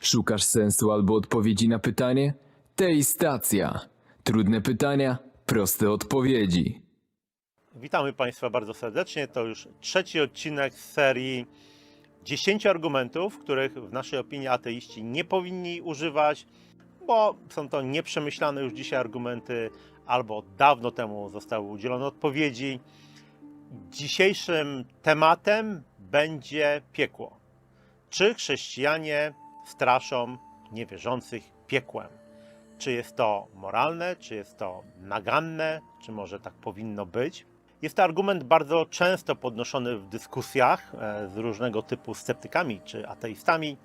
Szukasz sensu albo odpowiedzi na pytanie? Tej stacja. Trudne pytania, proste odpowiedzi. Witamy Państwa bardzo serdecznie. To już trzeci odcinek z serii 10 argumentów, których w naszej opinii ateiści nie powinni używać, bo są to nieprzemyślane już dzisiaj argumenty, albo dawno temu zostały udzielone odpowiedzi. Dzisiejszym tematem będzie piekło. Czy chrześcijanie straszą niewierzących piekłem? Czy jest to moralne, czy jest to naganne, czy może tak powinno być? Jest to argument bardzo często podnoszony w dyskusjach e, z różnego typu sceptykami czy ateistami,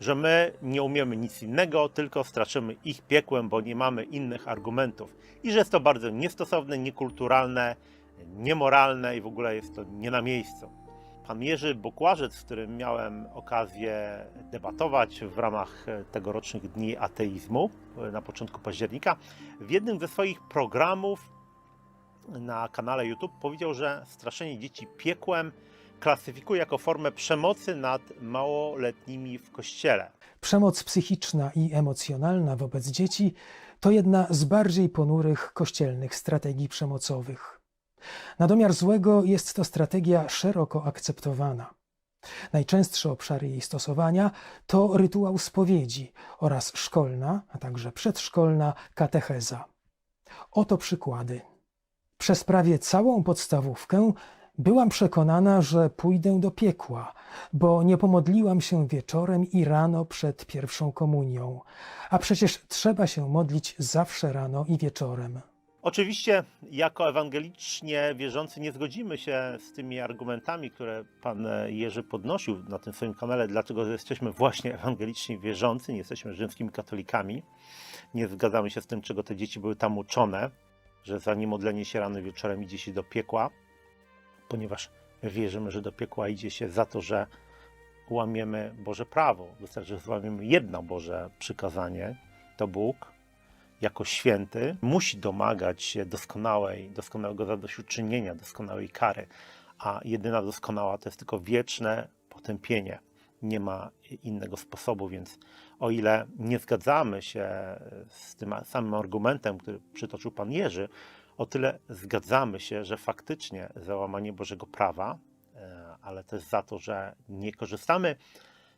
że my nie umiemy nic innego, tylko straszymy ich piekłem, bo nie mamy innych argumentów. I że jest to bardzo niestosowne, niekulturalne, niemoralne i w ogóle jest to nie na miejscu. Pan Jerzy Bukłażec, z którym miałem okazję debatować w ramach tegorocznych Dni Ateizmu na początku października, w jednym ze swoich programów na kanale YouTube powiedział, że straszenie dzieci piekłem klasyfikuje jako formę przemocy nad małoletnimi w kościele. Przemoc psychiczna i emocjonalna wobec dzieci to jedna z bardziej ponurych kościelnych strategii przemocowych. Na domiar złego jest to strategia szeroko akceptowana. Najczęstsze obszary jej stosowania to rytuał spowiedzi oraz szkolna, a także przedszkolna katecheza. Oto przykłady. Przez prawie całą podstawówkę byłam przekonana, że pójdę do piekła, bo nie pomodliłam się wieczorem i rano przed pierwszą komunią, a przecież trzeba się modlić zawsze rano i wieczorem. Oczywiście, jako ewangelicznie wierzący, nie zgodzimy się z tymi argumentami, które pan Jerzy podnosił na tym swoim kanale, dlaczego jesteśmy właśnie ewangeliczni wierzący, nie jesteśmy rzymskimi katolikami. Nie zgadzamy się z tym, czego te dzieci były tam uczone, że za niemodlenie się rano wieczorem idzie się do piekła, ponieważ wierzymy, że do piekła idzie się za to, że łamiemy Boże prawo. Wystarczy, że złamiemy jedno Boże przykazanie, to Bóg jako święty musi domagać się doskonałej, doskonałego zadośćuczynienia, doskonałej kary, a jedyna doskonała to jest tylko wieczne potępienie. Nie ma innego sposobu, więc o ile nie zgadzamy się z tym samym argumentem, który przytoczył pan Jerzy, o tyle zgadzamy się, że faktycznie załamanie Bożego prawa, e, ale też za to, że nie korzystamy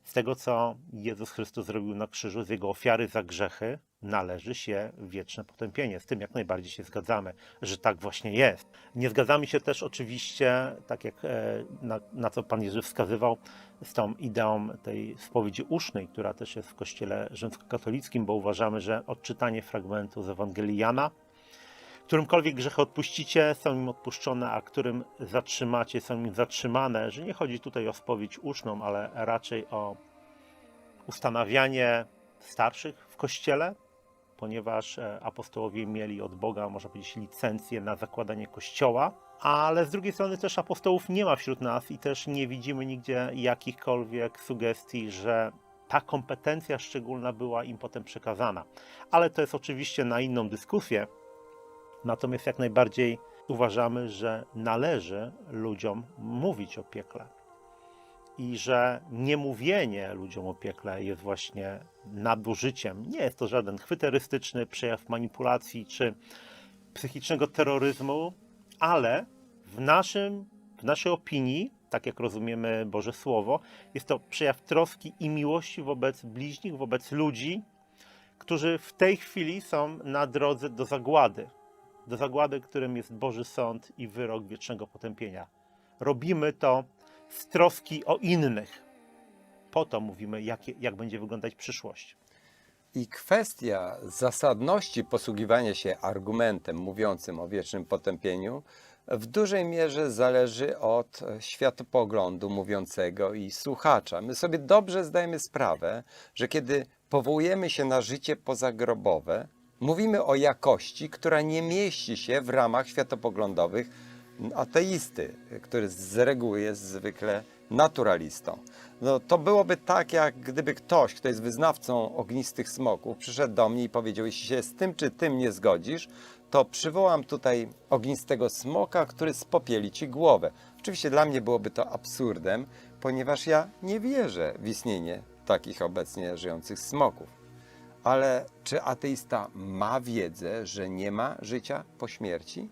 z tego, co Jezus Chrystus zrobił na krzyżu, z Jego ofiary za grzechy, należy się wieczne potępienie. Z tym jak najbardziej się zgadzamy, że tak właśnie jest. Nie zgadzamy się też oczywiście, tak jak e, na, na co Pan Jezus wskazywał, z tą ideą tej spowiedzi usznej, która też jest w kościele rzymskokatolickim, bo uważamy, że odczytanie fragmentu z Ewangelii Jana, którymkolwiek grzechy odpuścicie, są im odpuszczone, a którym zatrzymacie, są im zatrzymane, że nie chodzi tutaj o spowiedź uszną, ale raczej o ustanawianie starszych w kościele, ponieważ e, apostołowie mieli od Boga, można powiedzieć, licencję na zakładanie kościoła, ale z drugiej strony też apostołów nie ma wśród nas i też nie widzimy nigdzie jakichkolwiek sugestii, że ta kompetencja szczególna była im potem przekazana. Ale to jest oczywiście na inną dyskusję. Natomiast jak najbardziej uważamy, że należy ludziom mówić o piekle i że niemówienie ludziom o piekle jest właśnie nadużyciem. Nie jest to żaden chwyterystyczny przejaw manipulacji czy psychicznego terroryzmu, ale w, naszym, w naszej opinii, tak jak rozumiemy Boże Słowo, jest to przejaw troski i miłości wobec bliźnich, wobec ludzi, którzy w tej chwili są na drodze do zagłady. Do zagłady, którym jest Boży Sąd i wyrok wiecznego potępienia. Robimy to z troski o innych. Po to mówimy, jak, jak będzie wyglądać przyszłość. I kwestia zasadności posługiwania się argumentem mówiącym o wiecznym potępieniu w dużej mierze zależy od światopoglądu mówiącego i słuchacza. My sobie dobrze zdajemy sprawę, że kiedy powołujemy się na życie pozagrobowe, mówimy o jakości, która nie mieści się w ramach światopoglądowych ateisty, który z reguły jest zwykle naturalistą. No, to byłoby tak, jak gdyby ktoś, kto jest wyznawcą ognistych smoków, przyszedł do mnie i powiedział, jeśli się z tym czy tym nie zgodzisz, to przywołam tutaj ognistego smoka, który spopieli ci głowę. Oczywiście dla mnie byłoby to absurdem, ponieważ ja nie wierzę w istnienie takich obecnie żyjących smoków. Ale czy ateista ma wiedzę, że nie ma życia po śmierci?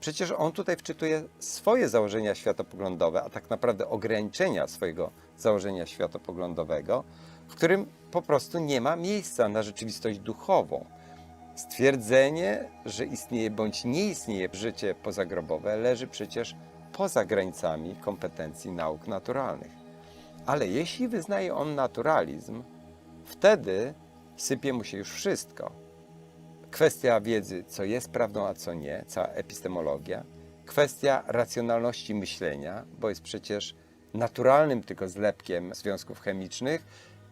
Przecież on tutaj wczytuje swoje założenia światopoglądowe, a tak naprawdę ograniczenia swojego założenia światopoglądowego, w którym po prostu nie ma miejsca na rzeczywistość duchową. Stwierdzenie, że istnieje bądź nie istnieje życie pozagrobowe, leży przecież poza granicami kompetencji nauk naturalnych. Ale jeśli wyznaje on naturalizm, wtedy sypie mu się już wszystko. Kwestia wiedzy, co jest prawdą, a co nie, cała epistemologia, kwestia racjonalności myślenia, bo jest przecież naturalnym tylko zlepkiem związków chemicznych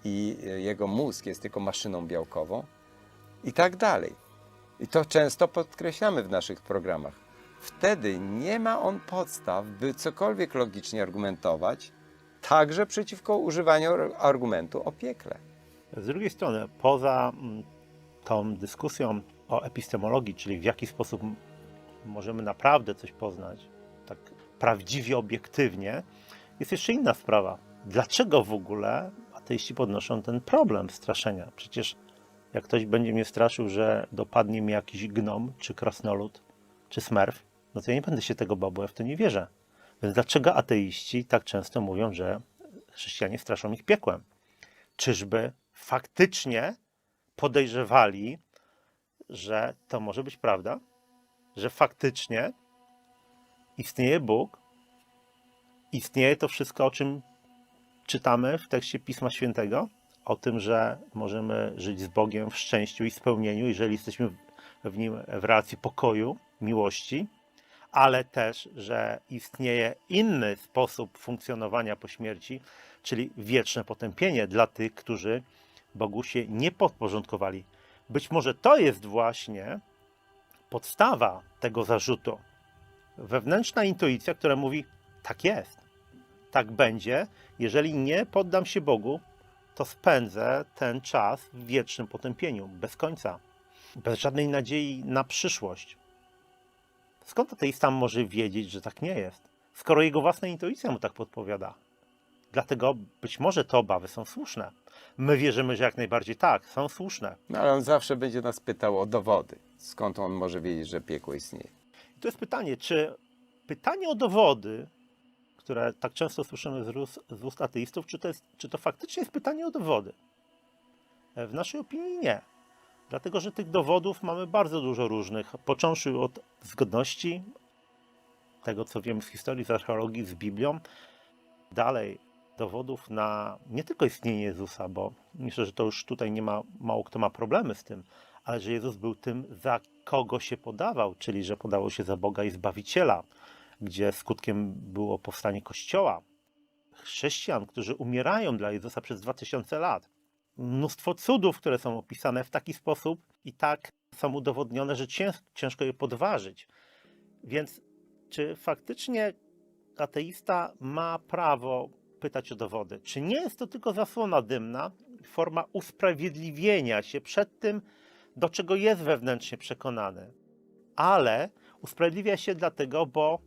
i jego mózg jest tylko maszyną białkową i tak dalej. I to często podkreślamy w naszych programach. Wtedy nie ma on podstaw, by cokolwiek logicznie argumentować, także przeciwko używaniu argumentu o piekle. Z drugiej strony, poza mm, tą dyskusją o epistemologii, czyli w jaki sposób możemy naprawdę coś poznać, tak prawdziwie, obiektywnie, jest jeszcze inna sprawa. Dlaczego w ogóle ateiści podnoszą ten problem straszenia? Przecież jak ktoś będzie mnie straszył, że dopadnie mnie jakiś gnom, czy krasnolud, czy smerf, no to ja nie będę się tego bał, bo ja w to nie wierzę. Więc dlaczego ateiści tak często mówią, że chrześcijanie straszą ich piekłem? Czyżby faktycznie podejrzewali, że to może być prawda? Że faktycznie istnieje Bóg, istnieje to wszystko, o czym czytamy w tekście Pisma Świętego, o tym, że możemy żyć z Bogiem w szczęściu i spełnieniu, jeżeli jesteśmy w- nim w relacji pokoju, miłości, ale też, że istnieje inny sposób funkcjonowania po śmierci, czyli wieczne potępienie dla tych, którzy Bogu się nie podporządkowali. Być może to jest właśnie podstawa tego zarzutu. Wewnętrzna intuicja, która mówi: tak jest, tak będzie, jeżeli nie poddam się Bogu, to spędzę ten czas w wiecznym potępieniu, bez końca, bez żadnej nadziei na przyszłość. Skąd ateista może wiedzieć, że tak nie jest, skoro jego własna intuicja mu tak podpowiada? Dlatego być może te obawy są słuszne. My wierzymy, że jak najbardziej tak, są słuszne. No ale on zawsze będzie nas pytał o dowody. Skąd on może wiedzieć, że piekło istnieje? I to jest pytanie, czy pytanie o dowody, które tak często słyszymy z ust, z ust ateistów, czy to, jest, czy to faktycznie jest pytanie o dowody? E, W naszej opinii nie. Dlatego, że tych dowodów mamy bardzo dużo różnych, począwszy od zgodności, tego co wiemy z historii, z archeologii, z Biblią, dalej dowodów na nie tylko istnienie Jezusa, bo myślę, że to już tutaj nie ma, mało kto ma problemy z tym, ale że Jezus był tym, za kogo się podawał, czyli że podawał się za Boga i Zbawiciela, gdzie skutkiem było powstanie Kościoła, chrześcijan, którzy umierają dla Jezusa przez 2000 lat. Mnóstwo cudów, które są opisane w taki sposób i tak są udowodnione, że cięż, ciężko je podważyć. Więc czy faktycznie ateista ma prawo pytać o dowody? Czy nie jest to tylko zasłona dymna, forma usprawiedliwienia się przed tym, do czego jest wewnętrznie przekonany? Ale usprawiedliwia się dlatego, bo,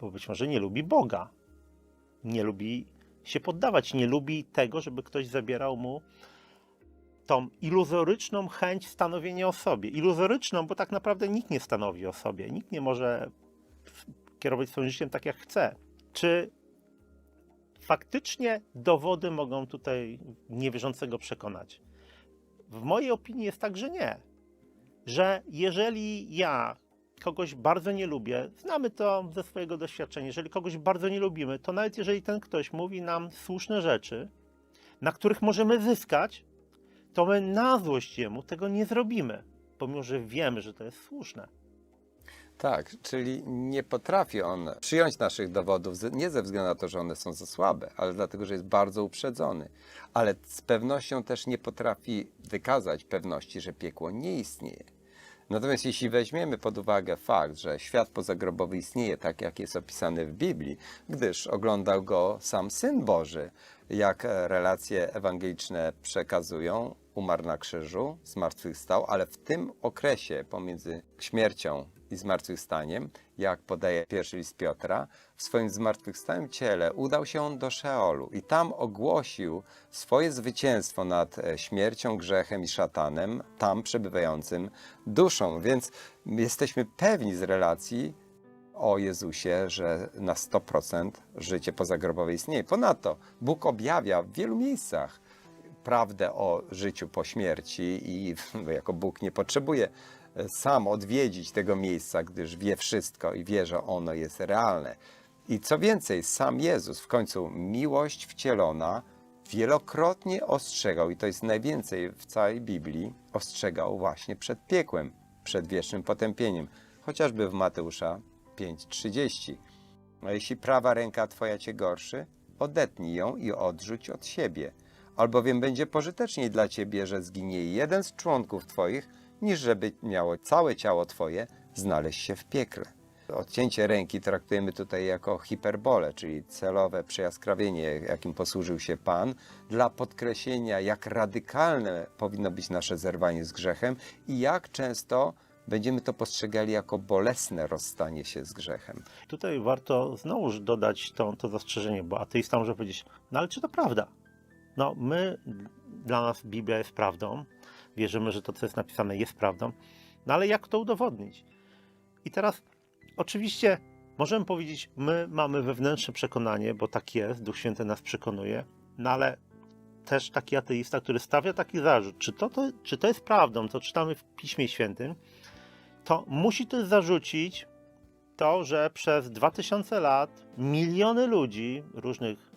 bo być może nie lubi Boga. Nie lubi się poddawać, nie lubi tego, żeby ktoś zabierał mu tą iluzoryczną chęć stanowienia o sobie. Iluzoryczną, bo tak naprawdę nikt nie stanowi o sobie. Nikt nie może kierować swoim życiem tak, jak chce. Czy faktycznie dowody mogą tutaj niewierzącego przekonać? W mojej opinii jest tak, że nie. Że jeżeli ja kogoś bardzo nie lubię, znamy to ze swojego doświadczenia, jeżeli kogoś bardzo nie lubimy, to nawet jeżeli ten ktoś mówi nam słuszne rzeczy, na których możemy zyskać, to my na złość jemu tego nie zrobimy, pomimo że wiemy, że to jest słuszne. Tak, czyli nie potrafi on przyjąć naszych dowodów nie ze względu na to, że one są za słabe, ale dlatego, że jest bardzo uprzedzony. Ale z pewnością też nie potrafi wykazać pewności, że piekło nie istnieje. Natomiast jeśli weźmiemy pod uwagę fakt, że świat pozagrobowy istnieje tak, jak jest opisany w Biblii, gdyż oglądał go sam Syn Boży, jak e, relacje ewangeliczne przekazują, umarł na krzyżu, zmartwychwstał, ale w tym okresie pomiędzy śmiercią i zmartwychwstaniem, jak podaje pierwszy list Piotra, w swoim zmartwychwstałym ciele udał się on do Szeolu i tam ogłosił swoje zwycięstwo nad e, śmiercią, grzechem i szatanem, tam przebywającym duszą. Więc jesteśmy pewni z relacji o Jezusie, że na 100% życie pozagrobowe istnieje. Ponadto Bóg objawia w wielu miejscach prawdę o życiu po śmierci i jako Bóg nie potrzebuje sam odwiedzić tego miejsca, gdyż wie wszystko i wie, że ono jest realne. I co więcej, sam Jezus, w końcu miłość wcielona, wielokrotnie ostrzegał, i to jest najwięcej w całej Biblii, ostrzegał właśnie przed piekłem, przed wiecznym potępieniem, chociażby w Mateusza 5:30. A jeśli prawa ręka twoja cię gorszy, odetnij ją i odrzuć od siebie, albowiem będzie pożyteczniej dla ciebie, że zginie jeden z członków twoich, niż żeby miało całe ciało twoje znaleźć się w piekle. Odcięcie ręki traktujemy tutaj jako hiperbolę, czyli celowe przejaskrawienie, jakim posłużył się Pan, dla podkreślenia, jak radykalne powinno być nasze zerwanie z grzechem i jak często będziemy to postrzegali jako bolesne rozstanie się z grzechem. Tutaj warto znowuż dodać to, to zastrzeżenie, bo ateista może powiedzieć, no ale czy to prawda? No my, dla nas Biblia jest prawdą, wierzymy, że to, co jest napisane jest prawdą, no ale jak to udowodnić? I teraz oczywiście możemy powiedzieć, my mamy wewnętrzne przekonanie, bo tak jest, Duch Święty nas przekonuje, no ale też taki ateista, który stawia taki zarzut, czy to, to, czy to jest prawdą, co czytamy w Piśmie Świętym, to musi też zarzucić to, że przez 2000 lat miliony ludzi różnych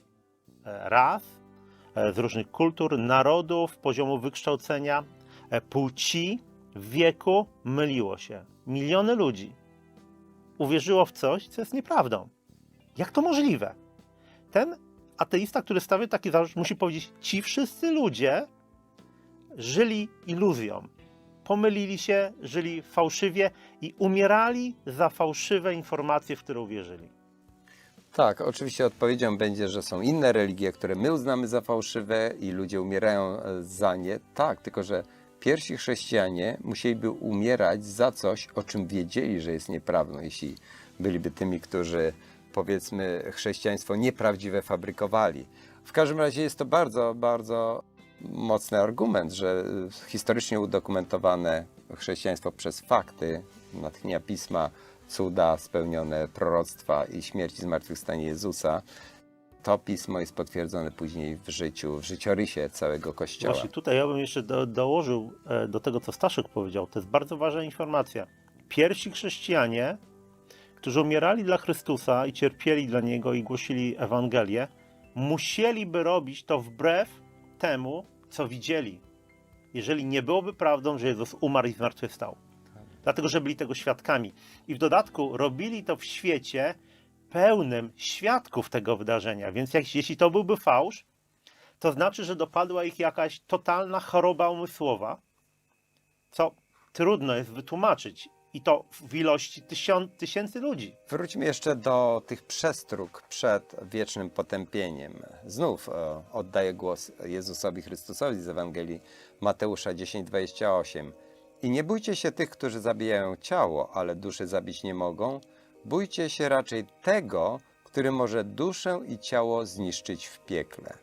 e, ras, e, z różnych kultur, narodów, poziomu wykształcenia, płci, wieku myliło się. Miliony ludzi uwierzyło w coś, co jest nieprawdą. Jak to możliwe? Ten ateista, który stawia taki zarzut, musi powiedzieć: Ci wszyscy ludzie żyli iluzją. Pomylili się, żyli fałszywie i umierali za fałszywe informacje, w które uwierzyli. Tak, oczywiście odpowiedzią będzie, że są inne religie, które my uznamy za fałszywe i ludzie umierają e, za nie. Tak, tylko że pierwsi chrześcijanie musieliby umierać za coś, o czym wiedzieli, że jest nieprawdą, jeśli byliby tymi, którzy powiedzmy chrześcijaństwo nieprawdziwe fabrykowali. W każdym razie jest to bardzo, bardzo mocny argument, że historycznie udokumentowane chrześcijaństwo przez fakty, natchnienia pisma, cuda, spełnione proroctwa i śmierć i zmartwychwstanie Jezusa, pismo jest potwierdzone później w życiu, w życiorysie całego Kościoła. Właśnie tutaj ja bym jeszcze do, dołożył e, do tego, co Staszek powiedział. To jest bardzo ważna informacja. Pierwsi chrześcijanie, którzy umierali dla Chrystusa i cierpieli dla Niego i głosili Ewangelię, musieliby robić to wbrew temu, co widzieli. Jeżeli nie byłoby prawdą, że Jezus umarł i zmartwychwstał. Dlatego, że byli tego świadkami. I w dodatku robili to w świecie pełnym świadków tego wydarzenia. Więc jak, jeśli to byłby fałsz, to znaczy, że dopadła ich jakaś totalna choroba umysłowa, co trudno jest wytłumaczyć. I to w ilości tysiąc, tysięcy ludzi. Wróćmy jeszcze do tych przestróg przed wiecznym potępieniem. Znów e, oddaję głos Jezusowi Chrystusowi z Ewangelii Mateusza 10:28. I nie bójcie się tych, którzy zabijają ciało, ale duszy zabić nie mogą. Bójcie się raczej tego, który może duszę i ciało zniszczyć w piekle.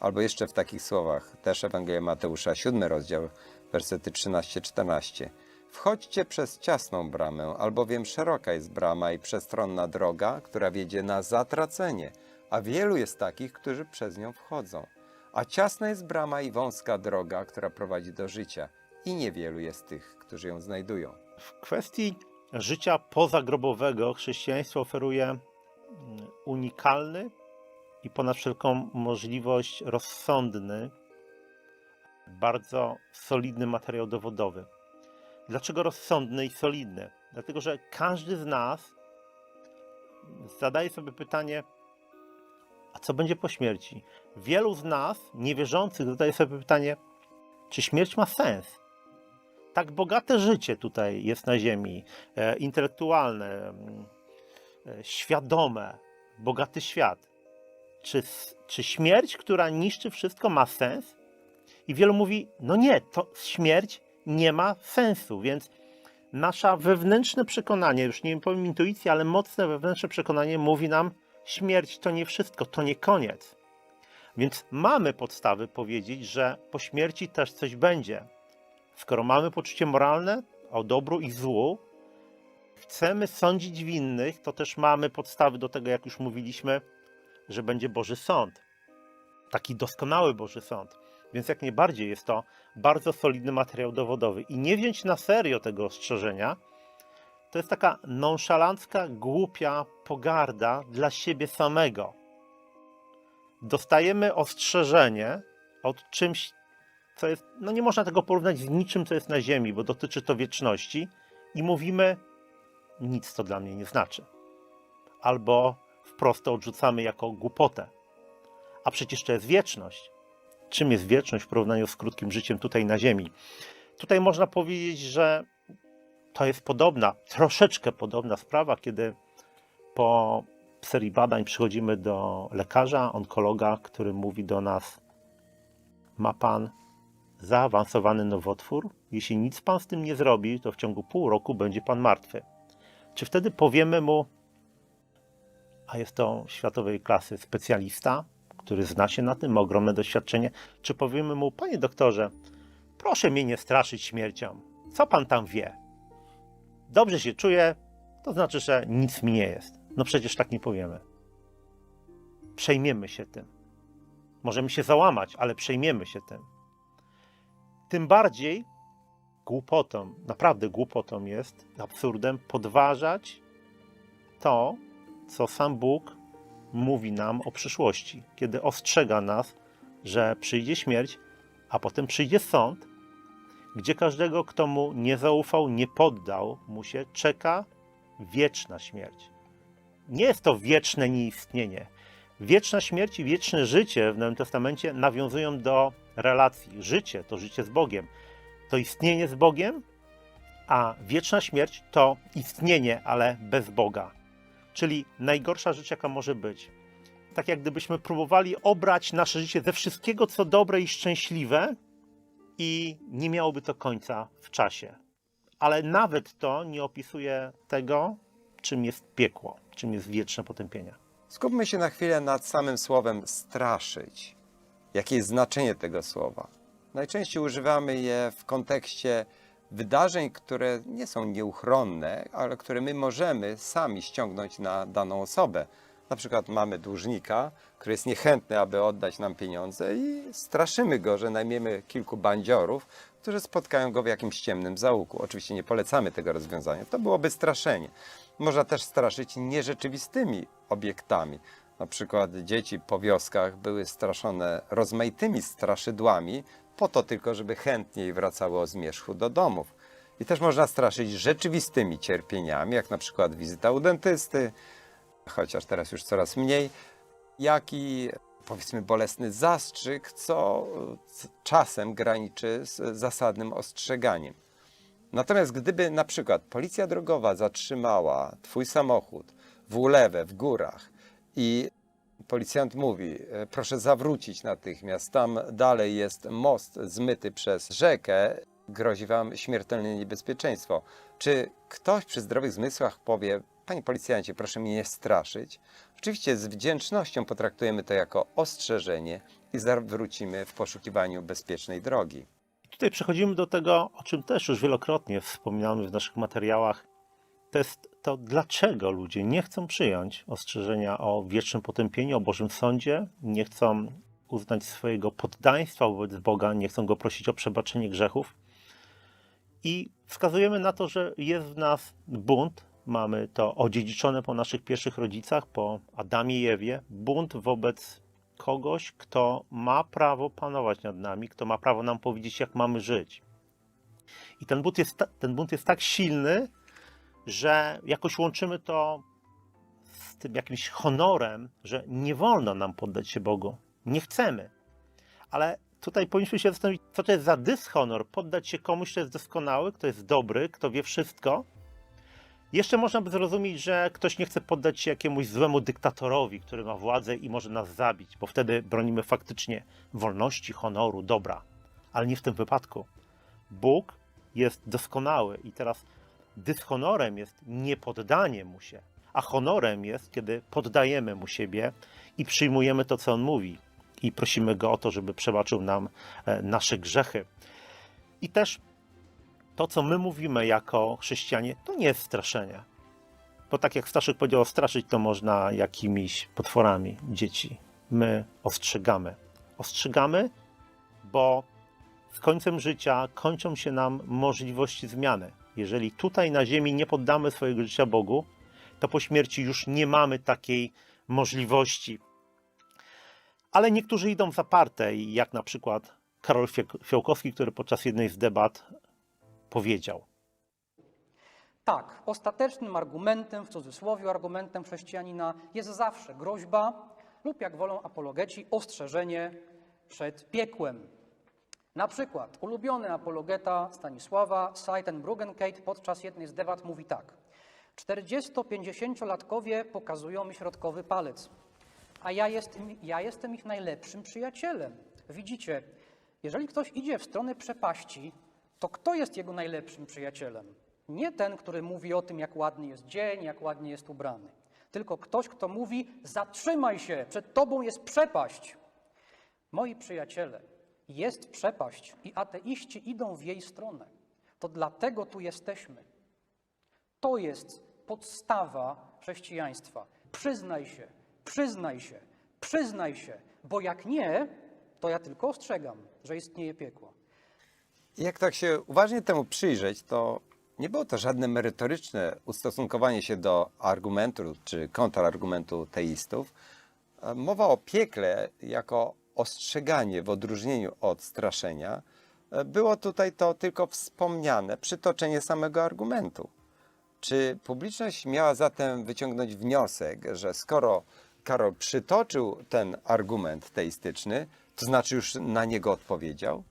Albo jeszcze w takich słowach, też Ewangelia Mateusza, 7 rozdział, wersety 13-14. Wchodźcie przez ciasną bramę, albowiem szeroka jest brama i przestronna droga, która wiedzie na zatracenie, a wielu jest takich, którzy przez nią wchodzą. A ciasna jest brama i wąska droga, która prowadzi do życia, i niewielu jest tych, którzy ją znajdują. W kwestii życia pozagrobowego chrześcijaństwo oferuje mm, unikalny i ponad wszelką możliwość rozsądny, bardzo solidny materiał dowodowy. Dlaczego rozsądny i solidny? Dlatego, że każdy z nas zadaje sobie pytanie, a co będzie po śmierci? Wielu z nas, niewierzących, zadaje sobie pytanie, czy śmierć ma sens? Tak bogate życie tutaj jest na Ziemi, e, intelektualne, mm, e, świadome, bogaty świat. Czy, czy śmierć, która niszczy wszystko, ma sens? I wielu mówi, no nie, to śmierć nie ma sensu, więc Nasza wewnętrzne przekonanie, już nie powiem intuicja, ale mocne wewnętrzne przekonanie mówi nam, śmierć to nie wszystko, to nie koniec. Więc mamy podstawy powiedzieć, że po śmierci też coś będzie. Skoro mamy poczucie moralne o dobru i złu, chcemy sądzić winnych, to też mamy podstawy do tego, jak już mówiliśmy, że będzie Boży Sąd. Taki doskonały Boży Sąd. Więc jak najbardziej jest to bardzo solidny materiał dowodowy. I nie wziąć na serio tego ostrzeżenia, to jest taka nonszalancka, głupia pogarda dla siebie samego. Dostajemy ostrzeżenie od czymś, co jest, no nie można tego porównać z niczym, co jest na ziemi, bo dotyczy to wieczności i mówimy, nic to dla mnie nie znaczy. Albo wprost to odrzucamy jako głupotę. A przecież to jest wieczność. Czym jest wieczność w porównaniu z krótkim życiem tutaj na ziemi? Tutaj można powiedzieć, że to jest podobna, troszeczkę podobna sprawa, kiedy po serii badań przychodzimy do lekarza, onkologa, który mówi do nas: Ma pan zaawansowany nowotwór. Jeśli nic pan z tym nie zrobi, to w ciągu pół roku będzie pan martwy. Czy wtedy powiemy mu, a jest to światowej klasy specjalista, który zna się na tym, ma ogromne doświadczenie, czy powiemy mu, panie doktorze, proszę mnie nie straszyć śmiercią. Co pan tam wie? Dobrze się czuję, to znaczy, że nic mi nie jest. No przecież tak nie powiemy. Przejmiemy się tym. Możemy się załamać, ale przejmiemy się tym. Tym bardziej głupotą, naprawdę głupotą jest, absurdem, podważać to, co sam Bóg mówi nam o przyszłości, kiedy ostrzega nas, że przyjdzie śmierć, a potem przyjdzie sąd, gdzie każdego, kto mu nie zaufał, nie poddał mu się, czeka wieczna śmierć. Nie jest to wieczne nieistnienie. Wieczna śmierć i wieczne życie w Nowym Testamencie nawiązują do relacji. Życie to życie z Bogiem, to istnienie z Bogiem, a wieczna śmierć to istnienie, ale bez Boga. Czyli najgorsza rzecz, jaka może być. Tak jak gdybyśmy próbowali obrać nasze życie ze wszystkiego, co dobre i szczęśliwe, i nie miałoby to końca w czasie. Ale nawet to nie opisuje tego, czym jest piekło, czym jest wieczne potępienie. Skupmy się na chwilę nad samym słowem straszyć. Jakie jest znaczenie tego słowa? Najczęściej używamy je w kontekście wydarzeń, które nie są nieuchronne, ale które my możemy sami ściągnąć na daną osobę. Na przykład mamy dłużnika, który jest niechętny, aby oddać nam pieniądze i straszymy go, że najmiemy kilku bandziorów, którzy spotkają go w jakimś ciemnym załuku. Oczywiście nie polecamy tego rozwiązania, to byłoby straszenie. Można też straszyć nierzeczywistymi obiektami. Na przykład dzieci po wioskach były straszone rozmaitymi straszydłami, po to tylko, żeby chętniej wracały o zmierzchu do domów. I też można straszyć rzeczywistymi cierpieniami, jak na przykład wizyta u dentysty, chociaż teraz już coraz mniej, jak i powiedzmy bolesny zastrzyk, co czasem graniczy z zasadnym ostrzeganiem. Natomiast gdyby na przykład policja drogowa zatrzymała twój samochód w ulewę w górach i policjant mówi, e, proszę zawrócić natychmiast, tam dalej jest most zmyty przez rzekę, grozi wam śmiertelne niebezpieczeństwo. Czy ktoś przy zdrowych zmysłach powie, panie policjancie, proszę mnie nie straszyć? Oczywiście z wdzięcznością potraktujemy to jako ostrzeżenie i zawrócimy w poszukiwaniu bezpiecznej drogi. Tutaj przechodzimy do tego, o czym też już wielokrotnie wspominamy w naszych materiałach. To jest to, dlaczego ludzie nie chcą przyjąć ostrzeżenia o wiecznym potępieniu, o Bożym Sądzie, nie chcą uznać swojego poddaństwa wobec Boga, nie chcą go prosić o przebaczenie grzechów. I wskazujemy na to, że jest w nas bunt, mamy to odziedziczone po naszych pierwszych rodzicach, po Adamie i Ewie, bunt wobec kogoś, kto ma prawo panować nad nami, kto ma prawo nam powiedzieć, jak mamy żyć. I ten bunt jest, ten bunt jest tak silny, że jakoś łączymy to z tym jakimś honorem, że nie wolno nam poddać się Bogu. Nie chcemy. Ale tutaj powinniśmy się zastanowić, co to jest za dyshonor, poddać się komuś, kto jest doskonały, kto jest dobry, kto wie wszystko. Jeszcze można by zrozumieć, że ktoś nie chce poddać się jakiemuś złemu dyktatorowi, który ma władzę i może nas zabić, bo wtedy bronimy faktycznie wolności, honoru, dobra. Ale nie w tym wypadku. Bóg jest doskonały i teraz Dyshonorem jest niepoddanie mu się, a honorem jest, kiedy poddajemy mu siebie i przyjmujemy to, co on mówi, i prosimy go o to, żeby przebaczył nam e, nasze grzechy. I też to, co my mówimy jako chrześcijanie, to nie jest straszenie. Bo tak jak Staszek powiedział, straszyć to można jakimiś potworami dzieci. My ostrzegamy. Ostrzegamy, bo z końcem życia kończą się nam możliwości zmiany. Jeżeli tutaj na ziemi nie poddamy swojego życia Bogu, to po śmierci już nie mamy takiej możliwości. Ale niektórzy idą zaparte, jak na przykład Karol Fiołkowski, który podczas jednej z debat powiedział. Tak, ostatecznym argumentem, w cudzysłowie argumentem chrześcijanina jest zawsze groźba lub, jak wolą apologeci, ostrzeżenie przed piekłem. Na przykład ulubiony apologeta Stanisława Seitenbruggenkate podczas jednej z debat mówi tak. 40-50-latkowie pokazują mi środkowy palec, a ja jestem, ja jestem ich najlepszym przyjacielem. Widzicie, jeżeli ktoś idzie w stronę przepaści, to kto jest jego najlepszym przyjacielem? Nie ten, który mówi o tym, jak ładny jest dzień, jak ładnie jest ubrany, tylko ktoś, kto mówi: Zatrzymaj się, przed tobą jest przepaść. Moi przyjaciele, jest przepaść i ateiści idą w jej stronę. To dlatego tu jesteśmy. To jest podstawa chrześcijaństwa. Przyznaj się, przyznaj się, przyznaj się, bo jak nie, to ja tylko ostrzegam, że istnieje piekło. Jak tak się uważnie temu przyjrzeć, to nie było to żadne merytoryczne ustosunkowanie się do argumentu czy kontrargumentu teistów. A Mowa o piekle jako ostrzeganie w odróżnieniu od straszenia. e, Było tutaj to tylko wspomniane przytoczenie samego argumentu. Czy publiczność miała zatem wyciągnąć wniosek, że skoro Karol przytoczył ten argument teistyczny, to znaczy już na niego odpowiedział?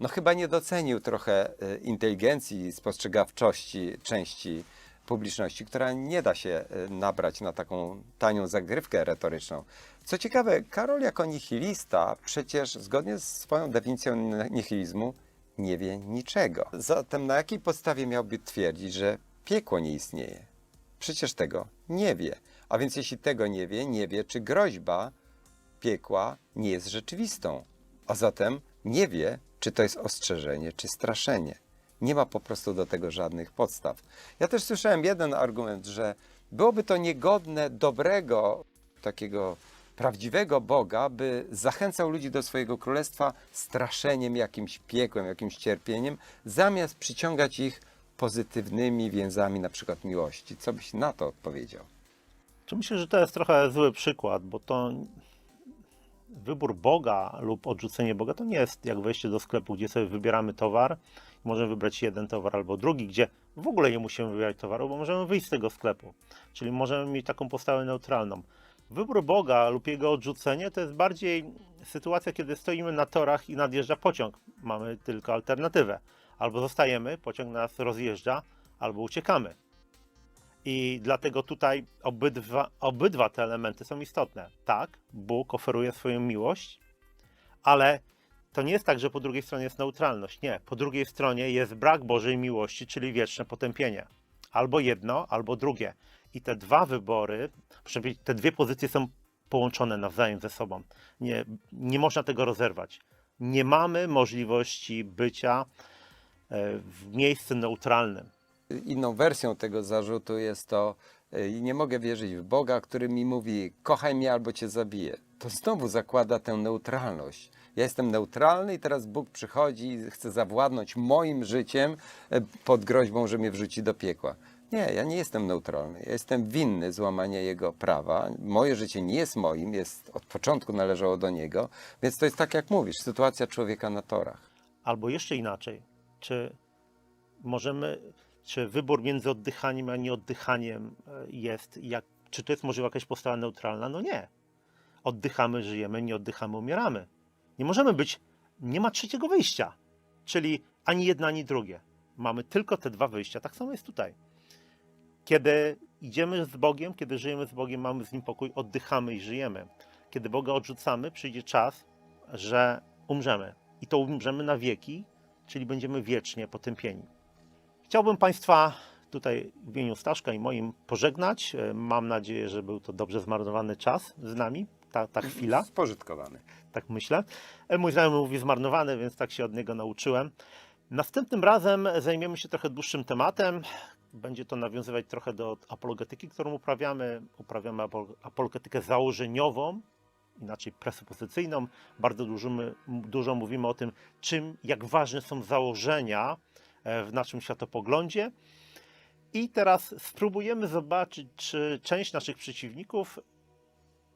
No chyba nie docenił trochę e, inteligencji spostrzegawczości części publiczności, która nie da się e, nabrać na taką tanią zagrywkę retoryczną. Co ciekawe, Karol jako nihilista przecież zgodnie z swoją definicją nihilizmu nie wie niczego. Zatem na jakiej podstawie miałby twierdzić, że piekło nie istnieje? Przecież tego nie wie. A więc jeśli tego nie wie, nie wie, czy groźba piekła nie jest rzeczywistą. A zatem nie wie, czy to jest ostrzeżenie, czy straszenie. Nie ma po prostu do tego żadnych podstaw. Ja też słyszałem jeden argument, że byłoby to niegodne dobrego, takiego prawdziwego Boga, by zachęcał ludzi do swojego królestwa straszeniem, jakimś piekłem, jakimś cierpieniem, zamiast przyciągać ich pozytywnymi więzami, na przykład miłości. Co byś na to odpowiedział? Czy myślę, że to jest trochę zły przykład, bo to wybór Boga lub odrzucenie Boga to nie jest jak wejście do sklepu, gdzie sobie wybieramy towar, możemy wybrać jeden towar albo drugi, gdzie w ogóle nie musimy wybierać towaru, bo możemy wyjść z tego sklepu. Czyli możemy mieć taką postawę neutralną. Wybór Boga lub jego odrzucenie to jest bardziej sytuacja, kiedy stoimy na torach i nadjeżdża pociąg. Mamy tylko alternatywę. Albo zostajemy, pociąg nas rozjeżdża, albo uciekamy. I dlatego tutaj obydwa, obydwa te elementy są istotne. Tak, Bóg oferuje swoją miłość, ale to nie jest tak, że po drugiej stronie jest neutralność. Nie, po drugiej stronie jest brak Bożej miłości, czyli wieczne potępienie. Albo jedno, albo drugie. I te dwa wybory, te dwie pozycje są połączone nawzajem ze sobą. Nie, nie można tego rozerwać. Nie mamy możliwości bycia e, w miejscu neutralnym. Inną wersją tego zarzutu jest to, y, nie mogę wierzyć w Boga, który mi mówi, kochaj mnie albo cię zabiję. To znowu zakłada tę neutralność. Ja jestem neutralny i teraz Bóg przychodzi i chce zawładnąć moim życiem y, pod groźbą, że mnie wrzuci do piekła. Nie, ja nie jestem neutralny. Ja jestem winny złamania Jego prawa. Moje życie nie jest moim, jest od początku należało do Niego. Więc to jest tak, jak mówisz, sytuacja człowieka na torach. Albo jeszcze inaczej, czy możemy, czy wybór między oddychaniem a nieoddychaniem e, jest, jak, czy to jest może jakaś postawa neutralna? No nie. Oddychamy, żyjemy, nie oddychamy, umieramy. Nie możemy być, nie ma trzeciego wyjścia, czyli ani jedno, ani drugie. Mamy tylko te dwa wyjścia. Tak samo jest tutaj. Kiedy idziemy z Bogiem, kiedy żyjemy z Bogiem, mamy z Nim pokój, oddychamy i żyjemy. Kiedy Boga odrzucamy, przyjdzie czas, że umrzemy. I to umrzemy na wieki, czyli będziemy wiecznie potępieni. Chciałbym Państwa tutaj w imieniu Staszka i moim pożegnać. E, Mam nadzieję, że był to dobrze zmarnowany czas z nami, ta, ta chwila Spożytkowany. tak myślę. E, Mój znajomy mówi zmarnowany, więc tak się od niego nauczyłem. Następnym razem zajmiemy się trochę dłuższym tematem. Będzie to nawiązywać trochę do apologetyki, którą uprawiamy. Uprawiamy apo- apologetykę założeniową, inaczej presupozycyjną. Bardzo dużo, dużo mówimy o tym, czym, jak ważne są założenia w naszym światopoglądzie. I teraz spróbujemy zobaczyć, czy część naszych przeciwników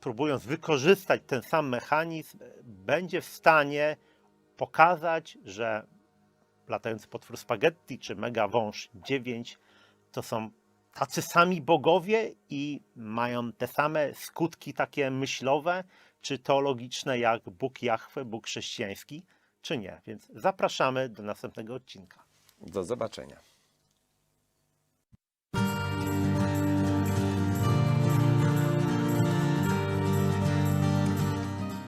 próbując wykorzystać ten sam mechanizm, będzie w stanie pokazać, że latający potwór spaghetti czy mega wąż 9 to są tacy sami bogowie i mają te same skutki takie myślowe czy teologiczne jak Bóg Jahwe, Bóg chrześcijański, czy nie. Więc zapraszamy do następnego odcinka. Do zobaczenia.